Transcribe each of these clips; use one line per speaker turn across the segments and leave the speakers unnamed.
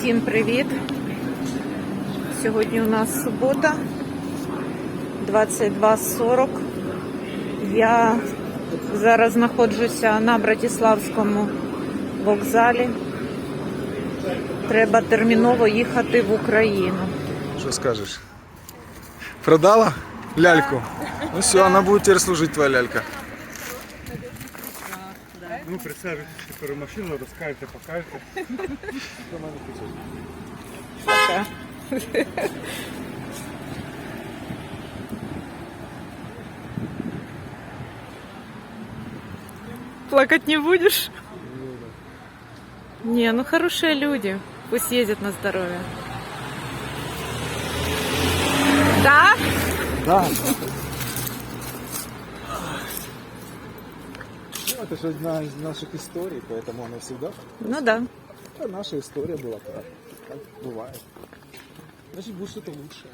Всім привіт! Сьогодні у нас субота, 22.40. Я зараз знаходжуся на Братиславському вокзалі. Треба терміново їхати в Україну.
Что скажешь? Продала ляльку? Ну все, она будет теперь служить, твоя лялька.
Ну, тепер у машину, розкажете, покажете.
Пока. Плакать не будешь? Не, ну хорошие люди. Пусть ездят на здоровье. Да?
Да. это же одна из наших историй, поэтому она всегда...
Ну да.
Это наша история была так. Так бывает. Значит, будет что-то лучшее.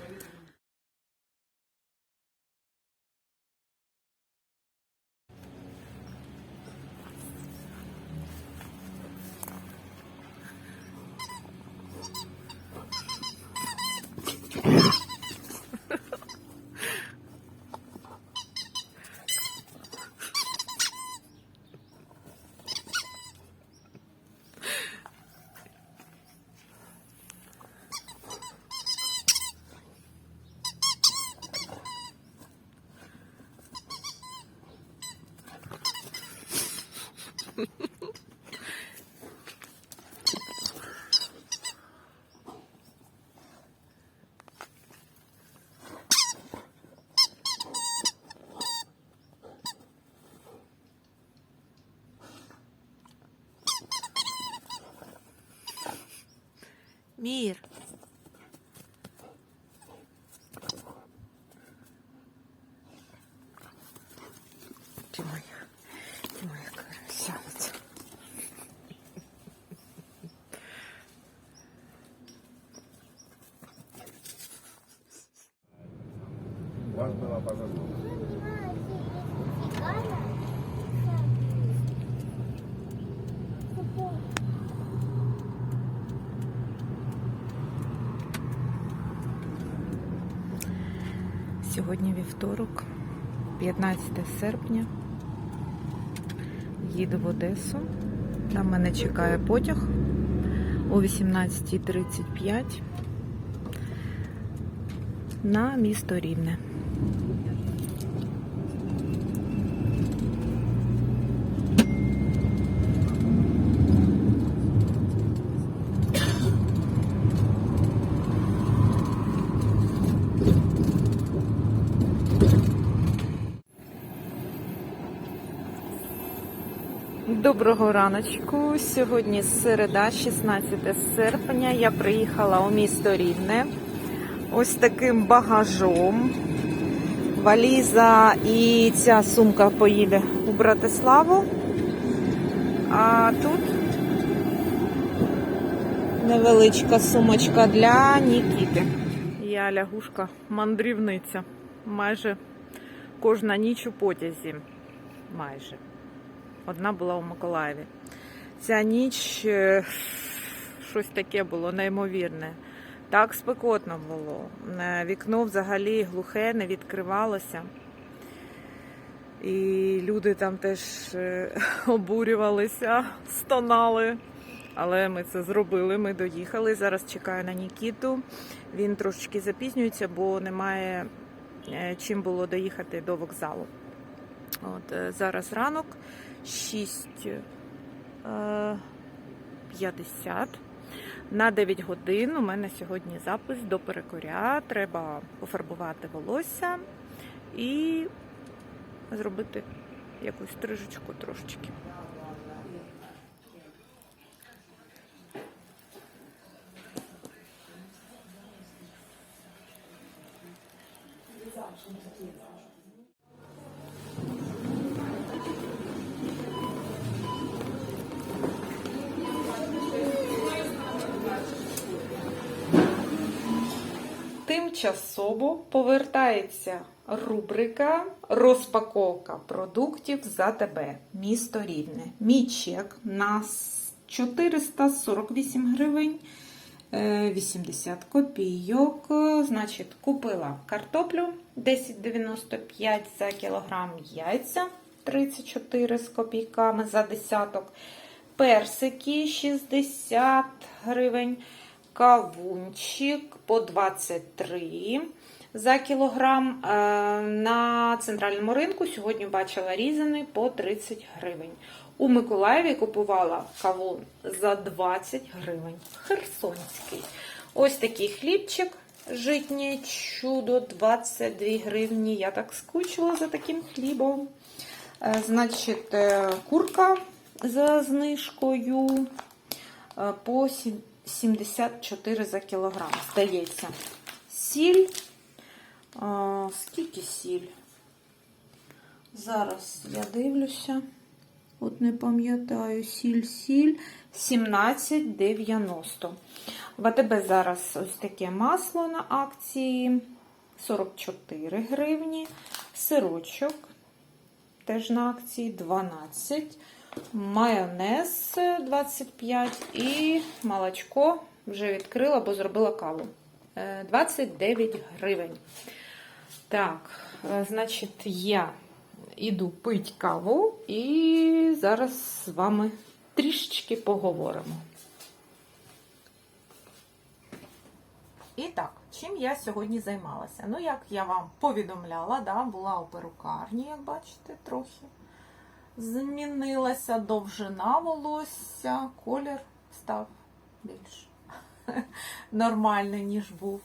Мир. Ты моя, ты моя красавица.
У вас была позаду.
Сьогодні вівторок, 15 серпня. Їду в Одесу. Там мене чекає потяг о 18.35 на місто Рівне. Доброго раночку. Сьогодні середа, 16 серпня. Я приїхала у місто Рівне. Ось таким багажом. Валіза і ця сумка поїде у Братиславу. А тут невеличка сумочка для Нікіти. Я лягушка мандрівниця. Майже кожна ніч у потязі. Майже. Одна була у Миколаєві. Ця ніч е, щось таке було неймовірне. Так спекотно було. Е, Вікно взагалі глухе, не відкривалося. І люди там теж е, обурювалися, стонали. Але ми це зробили, ми доїхали. Зараз чекаю на Нікіту. Він трошечки запізнюється, бо немає чим було доїхати до вокзалу. От, е, зараз ранок 6.50. На 9 годин у мене сьогодні запис до перекоря. Треба пофарбувати волосся і зробити якусь стрижечку трошечки. Тимчасово повертається рубрика Розпаковка продуктів за тебе. Місто Рівне. Мій чек на 448 гривень е, 80 копійок. Значить, купила картоплю 10,95 за кілограм яйця 34 з копійками за десяток. Персики 60 гривень, кавунчик по 23 за кілограм. Е, На центральному ринку сьогодні бачила різаний по 30 гривень. У Миколаєві купувала кавун за 20 гривень. Херсонський. Ось такий хлібчик. Житнє чудо 22 гривні. Я так скучила за таким хлібом. Е, Значить, е, курка за знижкою по сім- 74 за кілограм, здається. Сіль. Скільки сіль? Зараз я дивлюся. От не пам'ятаю, сіль, сіль 17,90. В АТБ зараз ось таке масло на акції 44 гривні. Сирочок теж на акції 12. Майонез 25 і молочко вже відкрила, бо зробила каву. Е, 29 гривень. Так, е, значить, я іду пити каву і зараз з вами трішечки поговоримо. І так, чим я сьогодні займалася? Ну, як я вам повідомляла, да, була у перукарні, як бачите, трохи. Змінилася довжина волосся, колір став більш нормальний, ніж був.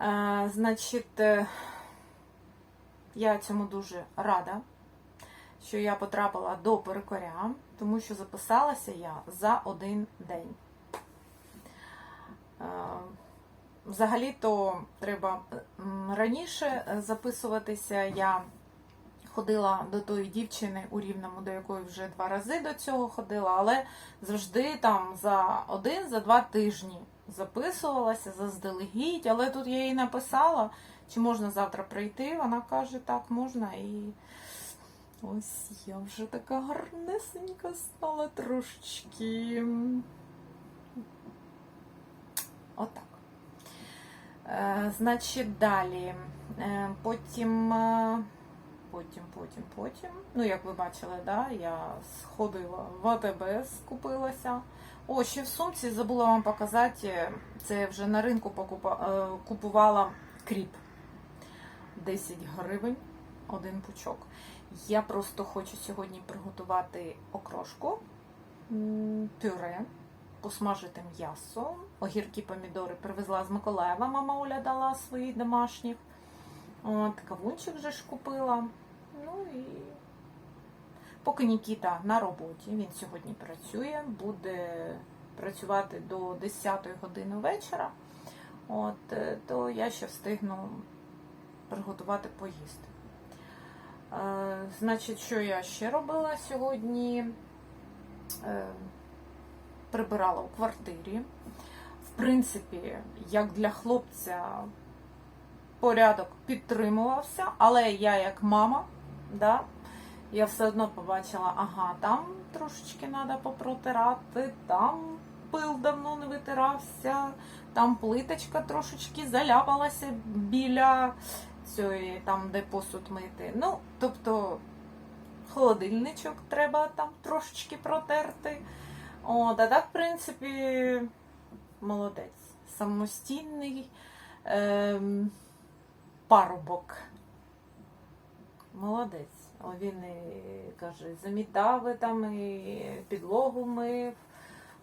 Е, значить, е, я цьому дуже рада, що я потрапила до перукаря, тому що записалася я за один день. Е, Взагалі-то треба раніше записуватися. Я ходила до тої дівчини у Рівному, до якої вже два рази до цього ходила, але завжди там за один, за два тижні записувалася заздалегідь. Але тут я їй написала, чи можна завтра прийти. Вона каже, так, можна. І ось я вже така гарнесенька стала трошечки. Отак. Е, значить, далі. Е, потім, е, потім, потім, потім. Ну, як ви бачили, да, я сходила в АТБ, скупилася. О, ще в сумці забула вам показати. Це я вже на ринку покупа, е, купувала кріп. 10 гривень, один пучок. Я просто хочу сьогодні приготувати окрошку, пюре посмажити м'ясо. Огірки, помідори привезла з Миколаєва, мама Оля дала своїх домашніх. От, кавунчик вже ж купила. Ну і поки Нікіта на роботі, він сьогодні працює, буде працювати до 10 години вечора. От, е, то я ще встигну приготувати поїсти. Е, значить, що я ще робила сьогодні? Е, прибирала у квартирі. В принципі, як для хлопця, порядок підтримувався, але я як мама, да, я все одно побачила, ага, там трошечки треба попротирати, там пил давно не витирався, там плиточка трошечки заляпалася біля цієї, там, де посуд мити. Ну, тобто, холодильничок треба там трошечки протерти. От, а так, в принципі, молодець. Самостійний ем, парубок. Молодець. Він каже, замітав там і підлогу мив.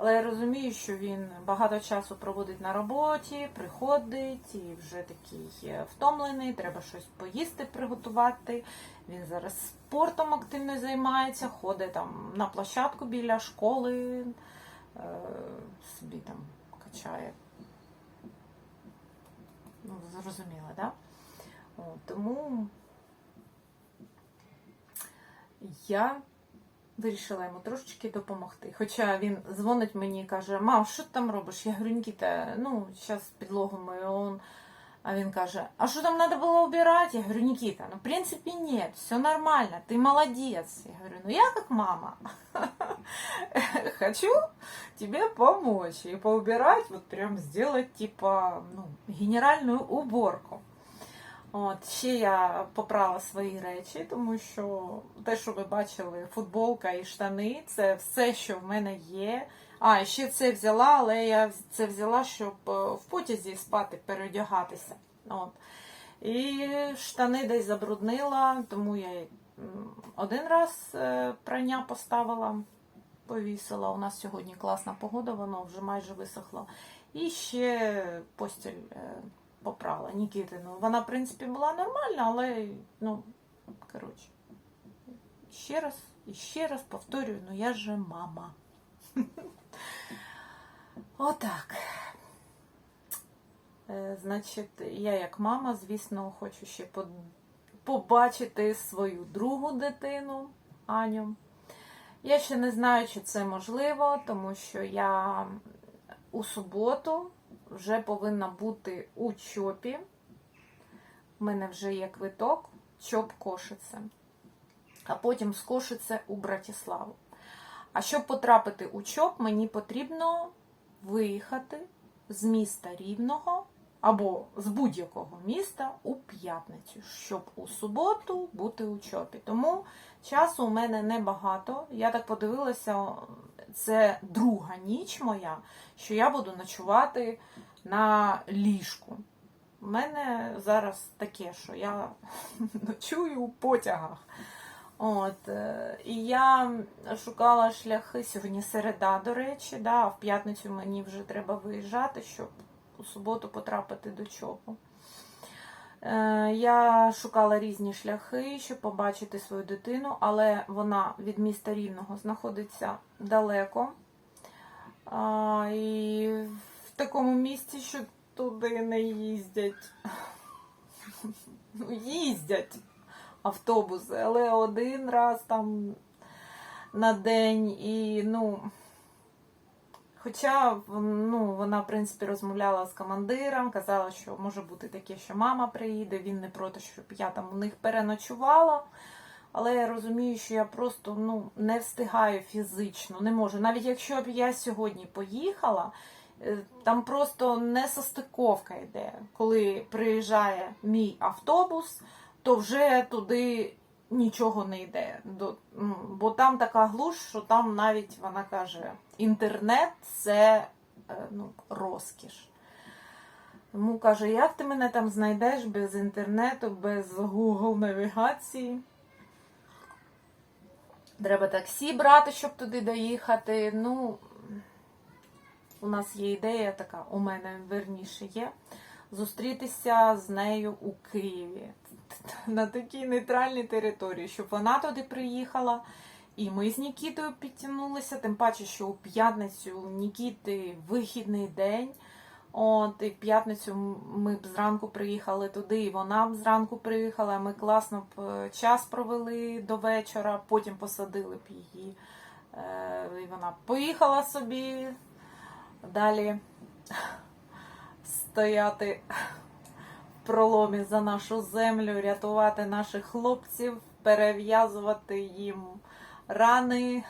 Але я розумію, що він багато часу проводить на роботі, приходить і вже такий е, втомлений, треба щось поїсти, приготувати. Він зараз спортом активно займається, ходить там на площадку біля школи, е, собі там качає. Ну, зрозуміло, так? Да? Тому я вирішила йому трошечки допомогти. Хоча він дзвонить мені і каже, мам, що ти там робиш? Я говорю, Нікіта, ну, зараз підлогу мою, он А він каже: А що там треба було убирати? Я говорю, Нікіта, ну в принципі ні, все нормально, ти молодець. Я говорю, ну я як мама. Хочу тебе помочь и поубирать, вот прям сделать типа ну, генеральну уборку. От, ще я попрала свої речі, тому що те, що ви бачили, футболка і штани, це все, що в мене є. А, ще це взяла, але я це взяла, щоб е, в потязі спати, переодягатися. От. І штани десь забруднила, тому я один раз е, прання поставила, повісила. У нас сьогодні класна погода, воно вже майже висохло. І ще постіль е, попрала Нікітину. Вона, в принципі, була нормальна, але, ну, коротше, ще раз і ще раз повторюю, ну я же мама. Отак. Е, Значить, я як мама, звісно, хочу ще побачити свою другу дитину, Аню. Я ще не знаю, чи це можливо, тому що я у суботу вже повинна бути у ЧОПі. У мене вже є квиток, ЧОП Кошице. А потім з Кошице у Братіславу. А щоб потрапити у ЧОП, мені потрібно виїхати з міста Рівного або з будь-якого міста у п'ятницю, щоб у суботу бути у ЧОПі. Тому часу у мене небагато. Я так подивилася, це друга ніч моя, що я буду ночувати на ліжку. У мене зараз таке, що я ночую у потягах. От, е, і я шукала шляхи сьогодні середа, до речі, да, а в п'ятницю мені вже треба виїжджати, щоб у суботу потрапити до ЧОПу. Е, Я шукала різні шляхи, щоб побачити свою дитину, але вона від міста Рівного знаходиться далеко. І в такому місці, що туди не їздять. Ну, їздять автобуси, але один раз там на день і ну. Хоча ну, вона, в принципі, розмовляла з командиром, казала, що може бути таке, що мама приїде, він не проти, щоб я там у них переночувала. Але я розумію, що я просто ну, не встигаю фізично, не можу. Навіть якщо б я сьогодні поїхала, е, там просто несостиковка йде. Коли приїжджає мій автобус, то вже туди нічого не йде. Бо там така глуш, що там навіть вона каже, інтернет це е, ну, розкіш. Тому каже, як ти мене там знайдеш без інтернету, без Google навігації? Треба таксі брати, щоб туди доїхати. Ну, у нас є ідея така, у мене верніше є, зустрітися з нею у Києві на такій нейтральній території, щоб вона туди приїхала. І ми з Нікітою підтягнулися, тим паче, що у п'ятницю у Нікіти вихідний день. От, і в п'ятницю ми б зранку приїхали туди, і вона б зранку приїхала. Ми класно б е, час провели до вечора, потім посадили б її. Е, і вона поїхала собі далі стояти в проломі за нашу землю, рятувати наших хлопців, перев'язувати їм рани,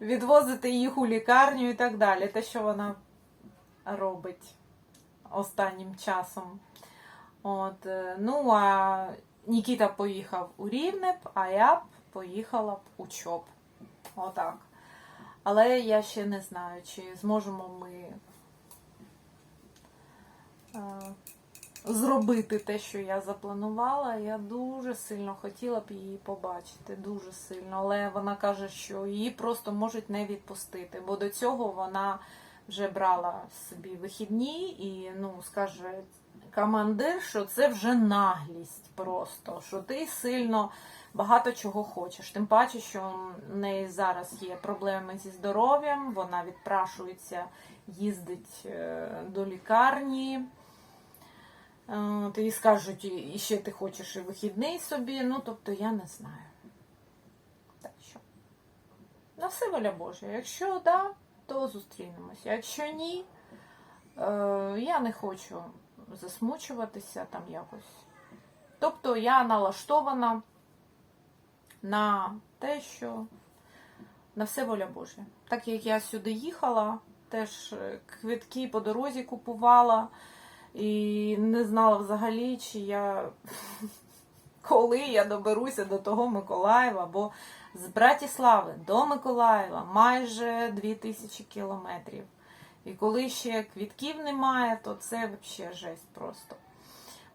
відвозити їх у лікарню і так далі. Те, що вона робить останнім часом. От, е, ну, а Нікіта поїхав у Рівне, а я б поїхала б у ЧОП. Отак. Але я ще не знаю, чи зможемо ми зробити те, що я запланувала. Я дуже сильно хотіла б її побачити, дуже сильно. Але вона каже, що її просто можуть не відпустити, бо до цього вона вже брала собі вихідні і ну, скаже командир, що це вже наглість просто, що ти сильно багато чого хочеш. Тим паче, що в неї зараз є проблеми зі здоров'ям, вона відпрашується, їздить е, до лікарні. Е, От, скажуть, і ще ти хочеш і вихідний собі, ну тобто я не знаю. Так що. На все воля Божа. Якщо да, то зустрінемося. Якщо ні, е, я не хочу засмучуватися там якось. Тобто я налаштована на те, що на все воля Божа. Так як я сюди їхала, теж е, квитки по дорозі купувала і не знала взагалі, чи я коли я доберуся до того Миколаєва, бо з Братіслави до Миколаєва майже 2000 кілометрів. І коли ще квітків немає, то це взагалі жесть просто.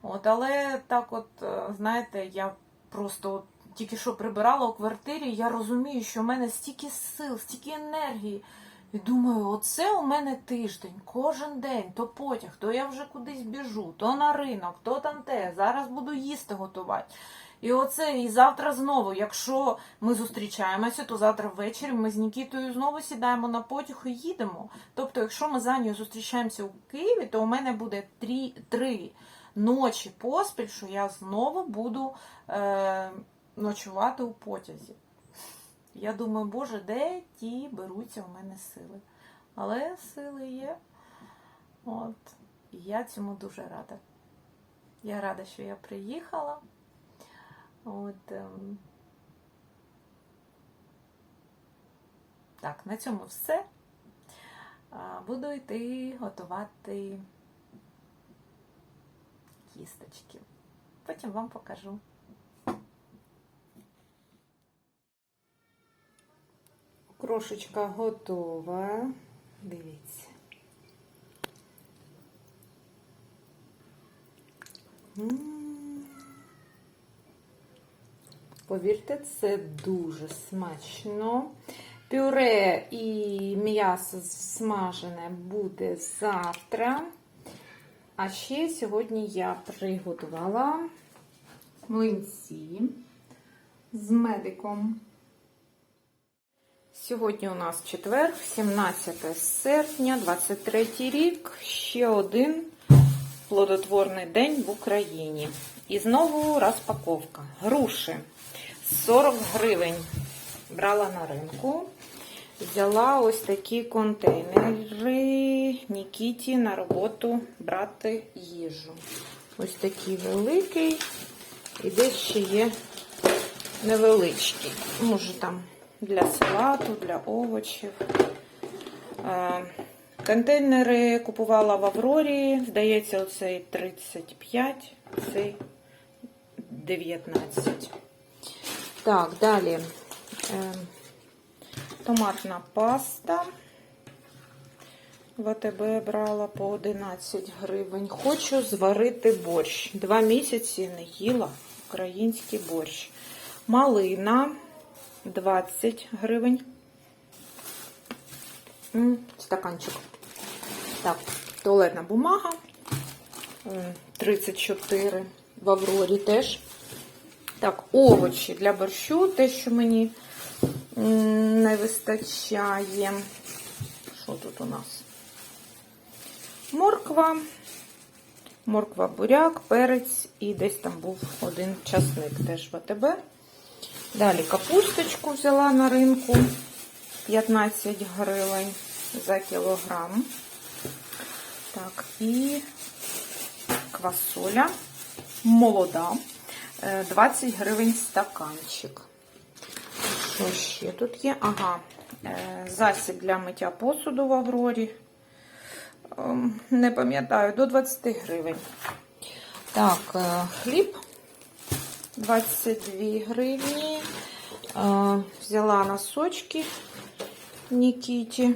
От, але так, от, е, знаєте, я просто тільки що прибирала у квартирі, я розумію, що в мене стільки сил, стільки енергії. І думаю, оце у мене тиждень, кожен день, то потяг, то я вже кудись біжу, то на ринок, то там те. Зараз буду їсти готувати. І оце, і завтра знову, якщо ми зустрічаємося, то завтра ввечері ми з Нікітою знову сідаємо на потяг і їдемо. Тобто, якщо ми за нею зустрічаємося у Києві, то у мене буде три, три ночі поспіль, що я знову буду е, ночувати у потязі. Я думаю, Боже, де ті беруться у мене сили? Але сили є. От. І я цьому дуже рада. Я рада, що я приїхала. От, ем. Так, на цьому все. Буду йти готувати кісточки. Потім вам покажу. Крошечка готова. Дивіться. Повірте, це дуже смачно. Пюре і м'ясо смажене буде завтра. А ще сьогодні я приготувала млинці з медиком. Сьогодні у нас четвер, 17 серпня, 23 рік. Ще один плодотворний день в Україні. І знову розпаковка. Груші 40 гривень. Брала на ринку. Взяла ось такі контейнери Нікіті на роботу брати їжу. Ось такий великий. І десь ще є невеличкий. Може там для салату, для овочів. Е, Контейнери купувала в Аврорі. Здається, оцей 35, цей 19. Так, далі. Е, Томатна паста. В АТБ брала по 11 гривень. Хочу зварити борщ. Два місяці не їла український борщ. Малина 20 гривень. Стаканчик. Так, туалетна бумага. 34 в Аврорі теж. Так, овочі для борщу, те, що мені не вистачає. Що тут у нас? Морква, морква, буряк, перець і десь там був один часник теж в АТБ. Далі капусточку взяла на ринку 15 гривень за кілограм. Так, і квасоля молода, е, 20 гривень стаканчик. Що ще тут є? Ага, е, засіб для миття посуду в Аврорі. Ем, Не пам'ятаю, до 20 гривень. Так, е, хліб 22 гривні. Взяла носочки Нікіті.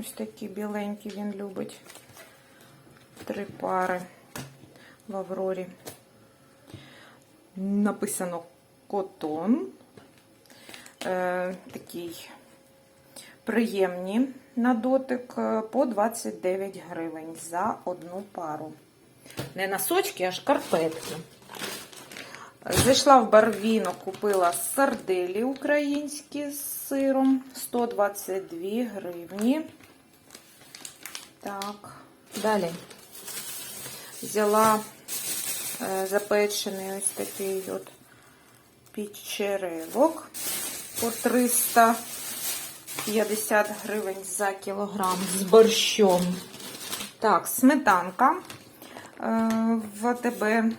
Ось такі біленькі він любить. Три пари в Аврорі. Написано котон. Е, такий приємні на дотик е, по 29 гривень за одну пару. Не носочки, а шкарпетки. Зайшла в Барвіно, купила сарделі українські з сиром 122 гривні. Так, далі взяла е, запечений ось такий от печеревок по 350 гривень за кілограм з борщом. Так, сметанка Е, В АТБ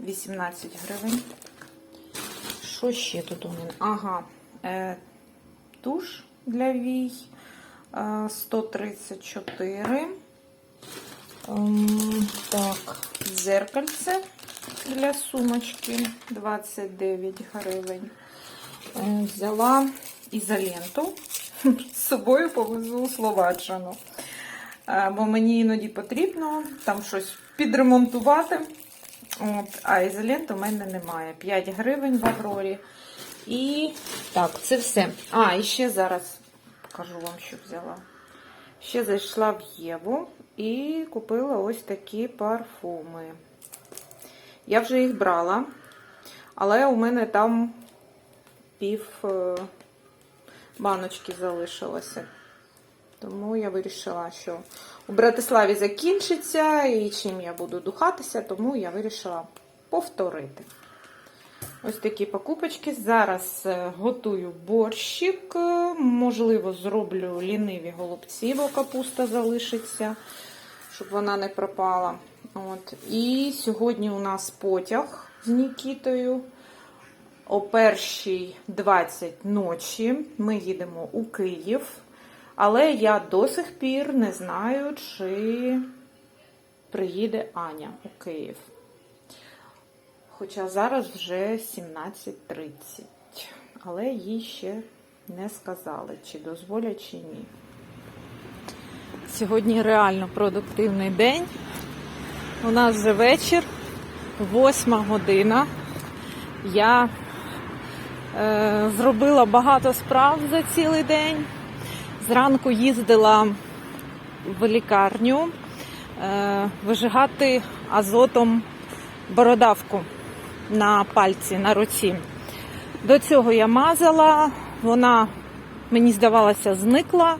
18 гривень. Що ще тут у мене? Ага, е, туш для вій е, 134. Ем, Так, зеркальце для сумочки 29 гривень. Е, Взяла ізоленту. З собою повезу у Словаччину. Е, Бо мені іноді потрібно там щось підремонтувати. От, а ізоленти у мене немає. 5 гривень в Аврорі. І так, це все. А, і ще зараз покажу вам, що взяла. Ще зайшла в Єву і купила ось такі парфуми. Я вже їх брала, але у мене там пів е, баночки залишилося. Тому я вирішила, що у Братиславі закінчиться і чим я буду духатися, тому я вирішила повторити. Ось такі покупочки. Зараз е, готую борщик. Е, Можливо, зроблю ліниві голубці, бо капуста залишиться, щоб вона не пропала. От. І сьогодні у нас потяг з Нікітою. О першій 20 ночі ми їдемо у Київ. Але я до сих пір не знаю, чи приїде Аня у Київ. Хоча зараз вже 17.30. Але їй ще не сказали, чи дозволять, чи ні. Сьогодні реально продуктивний день. У нас вже вечір, восьма година. Я е, зробила багато справ за цілий день. Зранку їздила в лікарню е, вижигати азотом бородавку на пальці, на руці. До цього я мазала, вона, мені здавалося, зникла,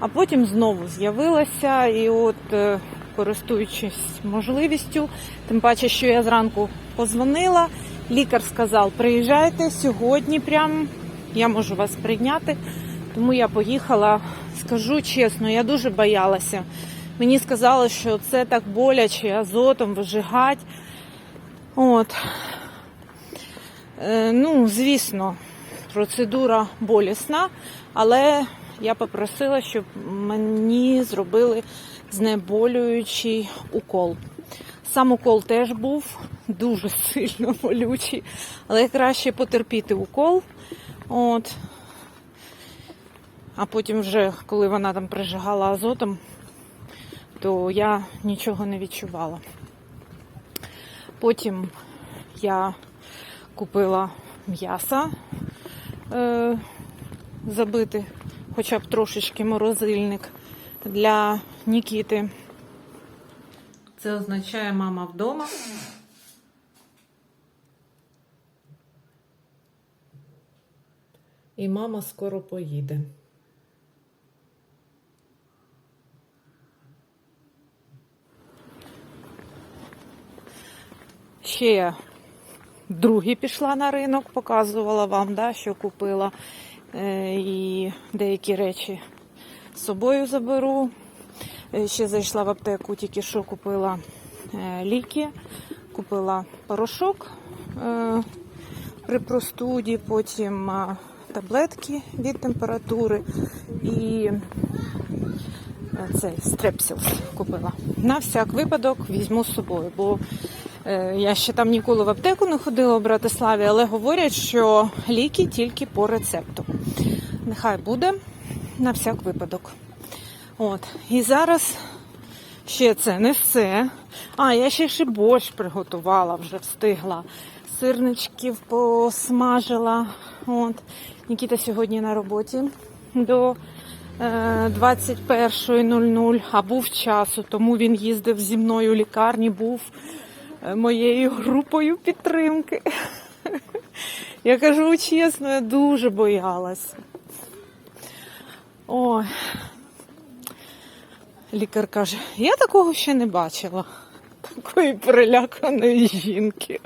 а потім знову з'явилася. І от, е, користуючись можливістю, тим паче, що я зранку позвонила, лікар сказав, приїжджайте сьогодні, прям я можу вас прийняти. Тому я поїхала, скажу чесно, я дуже боялася. Мені сказали, що це так боляче азотом вижигати. От. Е, ну, звісно, процедура болісна, але я попросила, щоб мені зробили знеболюючий укол. Сам укол теж був дуже сильно болючий, але краще потерпіти укол. От. А потім, вже, коли вона там прижигала азотом, то я нічого не відчувала. Потім я купила м'яса е, забити, хоча б трошечки морозильник для Нікіти. Це означає мама вдома. І мама скоро поїде. Ще другі пішла на ринок, показувала вам, да, що купила. Е, і деякі речі з собою заберу. Е, Ще зайшла в аптеку, тільки що купила е, ліки, купила порошок при простуді, потім таблетки від температури і цей стрепсілс купила. На всяк випадок візьму з собою, бо я ще там ніколи в аптеку не ходила в Братиславі, але говорять, що ліки тільки по рецепту. Нехай буде на всяк випадок. От. І зараз ще це не все. А, я ще ще борщ приготувала, вже встигла. Сирничків посмажила. От. Нікіта сьогодні на роботі до е, 21.00, а був часу, тому він їздив зі мною в лікарні, був е, моєю групою підтримки. Я кажу чесно, я дуже боялась. Ой. Лікар каже, я такого ще не бачила. Такої переляканої жінки.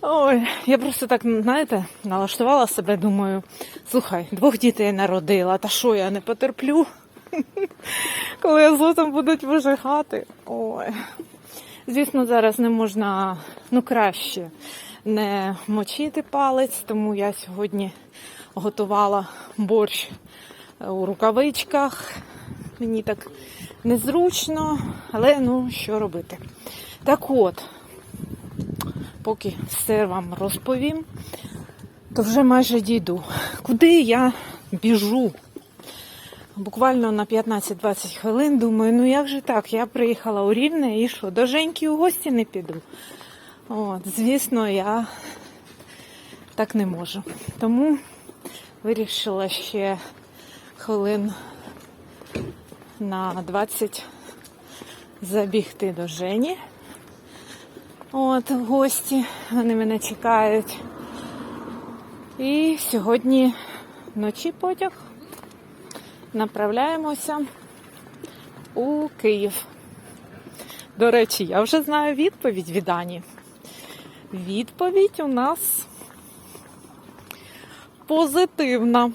Ой, я просто так, знаєте, налаштувала себе, думаю, слухай, двох дітей народила, та що я не потерплю, коли азотом будуть вижигати. Ой. Звісно, зараз не можна, ну краще не мочити палець, тому я сьогодні готувала борщ у рукавичках. Мені так незручно, але ну що робити. Так от, поки все вам розповім, то вже майже дійду. Куди я біжу? Буквально на 15-20 хвилин думаю, ну як же так? Я приїхала у Рівне і що, до Женьки у гості не піду. От, звісно, я так не можу. Тому вирішила ще хвилин на 20 забігти до Жені. От, в гості. Вони мене чекають. І сьогодні вночі потяг направляємося у Київ. До речі, я вже знаю відповідь від Ані. Відповідь у нас позитивна.